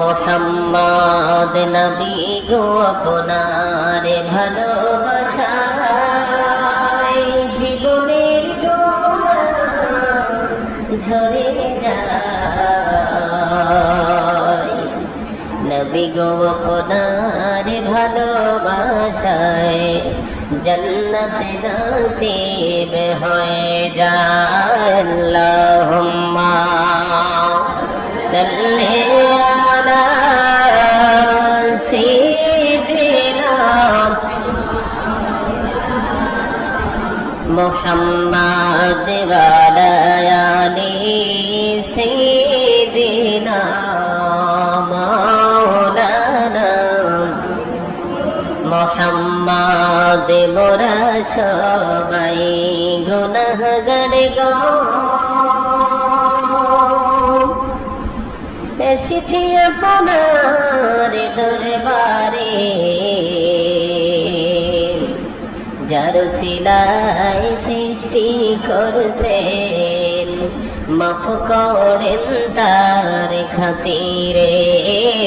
মোহাম্মদ নবী গো আপনার ভালোবাসায় জীবনের ঝরে যায়। নবী গো আপনার ভালোবাসায় জন্নত নসিব হয়ে যায়। আল্লাহুম্মা সাল্লি محمد وعلى آل سيدنا مولانا মোহাম্মদ মোরা সবাই গুনাহগার গো এসেছি আপনার দরবারে যার সিলাই সৃষ্টি করছেন। মাফ করেন তার খাতিরে।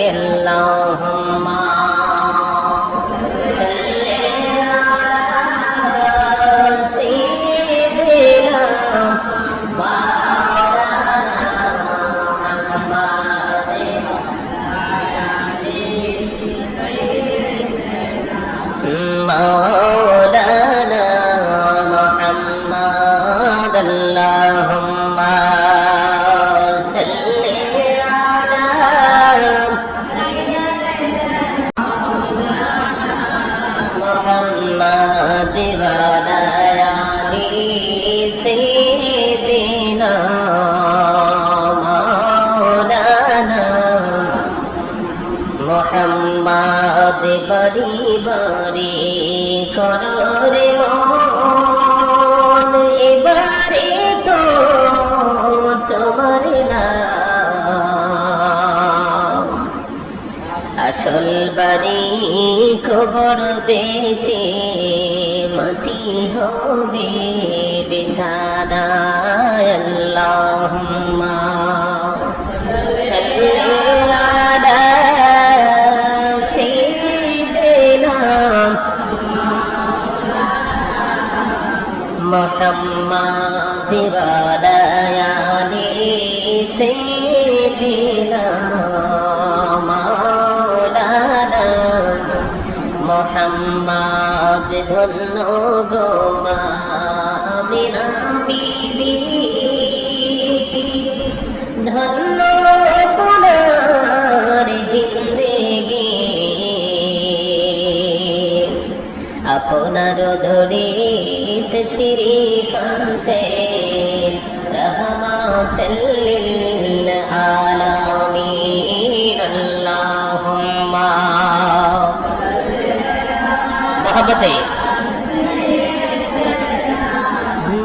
আল্লাহুম্মা বরি বরি কররে মন, এবারে তো তোমার নাম। আসল বাড়ি খবর দেশে মাটি হবে বিছানা। বারায়ানি ধন্য গো মামিনা বিবি ধন্য পুনর জিন্দেগি আপনার ধরিত শ্রী কাছে رحمة للعالمين اللهم محبتي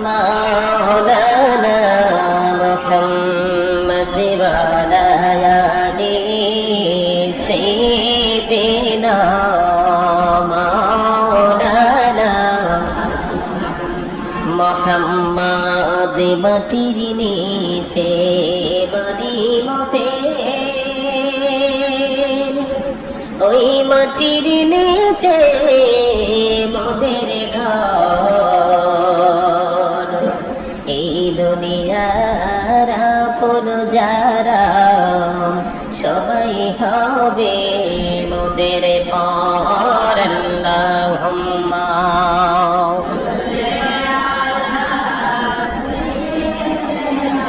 مولانا محمد وعلى মোহাম্মদ মাটির নিচে বাড়ি মতে। ওই মাটির নিচে মোদের ঘর। এই দুনিয়ার আপন যারা, সবাই হবে মোদের পর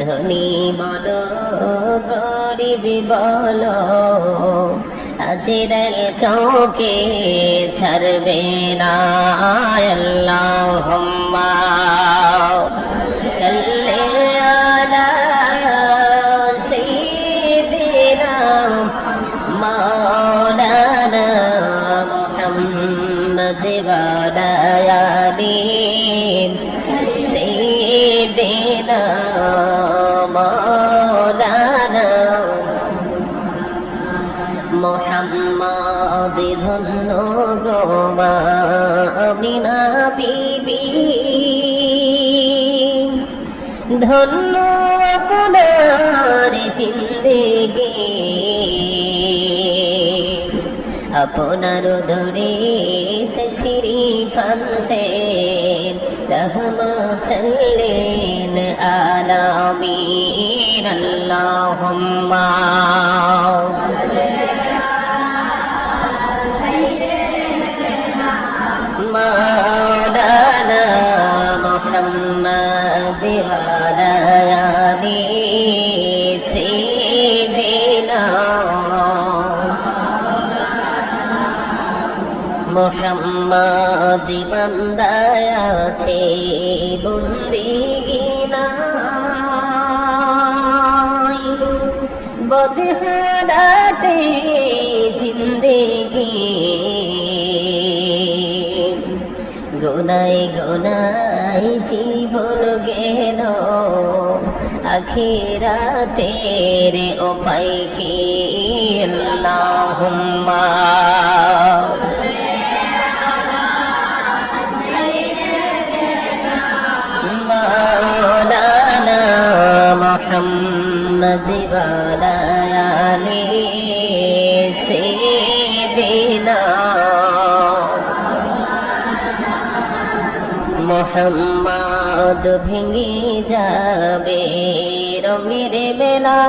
ধনী বল গরিবি বল আজরাল কাউকে ছাড়বে না আল্লাহুম্মা। ধন্য আপনার জিন্দেগি। আপনার দরে তশরি ফানসেন রহমতল্লিন আলামিন আল্লাহুম্মা। মোহাম্মদ বান্দায় আছে বন্দিগিনা। বদহারাতে জিন্দেগি। গোনাই গোনাই জীবন গেল। আখিরাতের উপায় কি আল্লাহুম্মা। محمد وعلى آل سيدنا মোহাম্মদ ভেঙে যাবে রঙের বেলা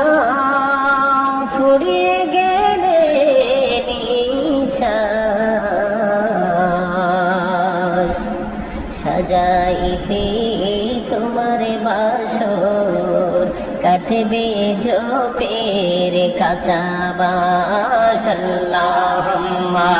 ফুরিয়ে গেলে নিশ্বাস সাজাইতে তোমার বাসর কাটবে জপের কাঁচা বাস আল্লাহুম্মা।